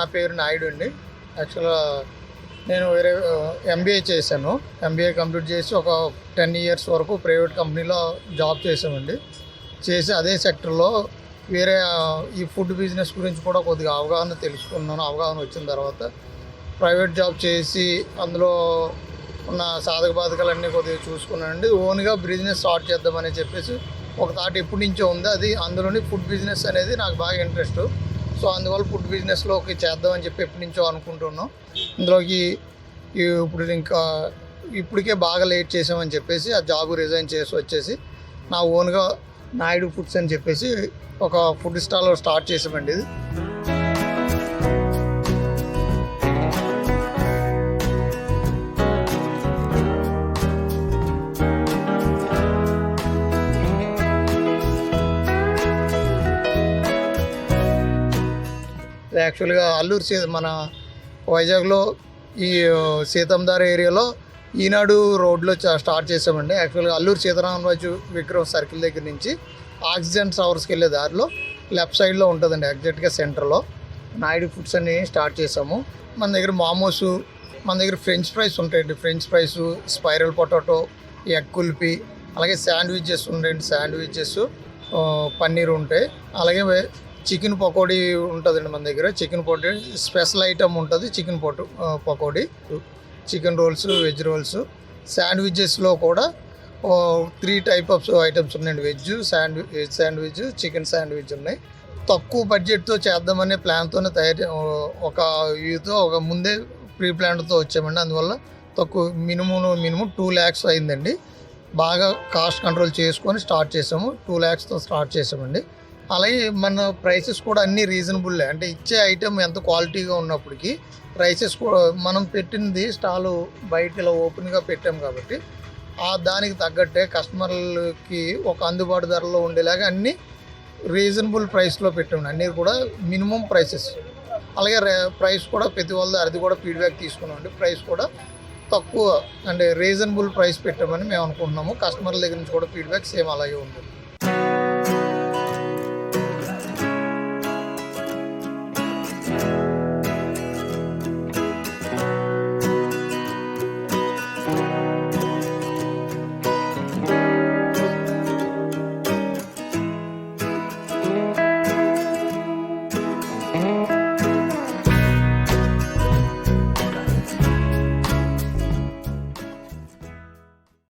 నా పేరు నాయుడు అండి. యాక్చువల్గా నేను వేరే ఎంబీఏ చేశాను. ఎంబీఏ కంప్లీట్ చేసి ఒక టెన్ ఇయర్స్ వరకు ప్రైవేట్ కంపెనీలో జాబ్ చేసామండి చేసి అదే సెక్టర్లో వేరే ఈ ఫుడ్ బిజినెస్ గురించి కూడా కొద్దిగా అవగాహన తెలుసుకున్నాను. అవగాహన వచ్చిన తర్వాత ప్రైవేట్ జాబ్ చేసి అందులో ఉన్న సాధక బాధకాలన్నీ కొద్దిగా చూసుకున్నానండి ఓన్గా బిజినెస్ స్టార్ట్ చేద్దామని చెప్పేసి ఒక థాట్ ఎప్పటి నుంచో ఉంది. అది అందులోని ఫుడ్ బిజినెస్ అనేది నాకు బాగా ఇంట్రెస్ట్. సో అందువల్ల ఫుడ్ బిజినెస్లోకి చేద్దామని చెప్పి ఎప్పటి నుంచో అనుకుంటున్నాం. ఇందులోకి ఈ ఇప్పుడు ఇంకా ఇప్పటికే బాగా లేట్ చేసామని చెప్పేసి ఆ జాబ్ రిజైన్ చేసి వచ్చేసి నా ఓన్గా నాయుడు ఫుడ్స్ అని చెప్పేసి ఒక ఫుడ్ స్టాల్ స్టార్ట్ చేసామండి ఇది. యాక్చువల్గా అల్లూరు సీ మన వైజాగ్లో ఈ సీతందార్ ఏరియాలో ఈనాడు రోడ్లో స్టార్ట్ చేసామండి. యాక్చువల్గా అల్లూరు సీతారామరాజు విక్రమ్ సర్కిల్ దగ్గర నుంచి ఆక్సిజన్ టవర్స్కి వెళ్ళే దారిలో లెఫ్ట్ సైడ్లో ఉంటుందండి ఎగ్జాక్ట్గా సెంటర్లో. నాయుడు ఫుడ్స్ అని స్టార్ట్ చేసాము. మన దగ్గర మామోసు మన దగ్గర ఫ్రెంచ్ ఫ్రైస్ ఉంటాయండి. French fries spiral potato egg kulfi అలాగే శాండ్విచెస్ ఉంటాయండి శాండ్విచెస్ పన్నీర్ ఉంటాయి. అలాగే చికెన్ పకోడీ ఉంటుందండి మన దగ్గర. చికెన్ పకోడీ స్పెషల్ ఐటమ్ ఉంటుంది chicken potato pakodi. Chicken rolls veg rolls శాండ్విచెస్లో కూడా త్రీ టైప్ ఆఫ్ ఐటమ్స్ ఉన్నాయండి. Veg sandwich veg sandwich chicken sandwich ఉన్నాయి. తక్కువ బడ్జెట్తో చేద్దామనే ప్లాన్తోనే తయారు ఒక వ్యూతో ఒక ముందే ప్రీ ప్లాన్తో వచ్చామండి. అందువల్ల తక్కువ మినిమం మినిమం టూ ల్యాక్స్ అయిందండి. బాగా కాస్ట్ కంట్రోల్ చేసుకొని స్టార్ట్ చేసాము. టూ ల్యాక్స్తో స్టార్ట్ చేసామండి. అలాగే మన ప్రైసెస్ కూడా అన్నీ రీజనబుల్లే అంటే ఇచ్చే ఐటెం ఎంత క్వాలిటీగా ఉన్నప్పటికీ ప్రైసెస్ కూడా మనం పెట్టింది స్టాలు బయట ఇలా ఓపెన్గా పెట్టాం కాబట్టి ఆ దానికి తగ్గట్టే కస్టమర్లకి ఒక అందుబాటు ధరలో ఉండేలాగా అన్నీ రీజనబుల్ ప్రైస్లో పెట్టాం. అన్నీ కూడా మినిమం ప్రైసెస్ అలాగే రే- ప్రైస్ కూడా ప్రతి వాళ్ళ అది కూడా ఫీడ్బ్యాక్ తీసుకున్నామండి ప్రైస్ కూడా తక్కువ అంటే రీజనబుల్ ప్రైస్ పెట్టామని మేము అనుకుంటున్నాము. కస్టమర్ల దగ్గర నుంచి కూడా ఫీడ్బ్యాక్ సేమ్ అలాగే ఉంది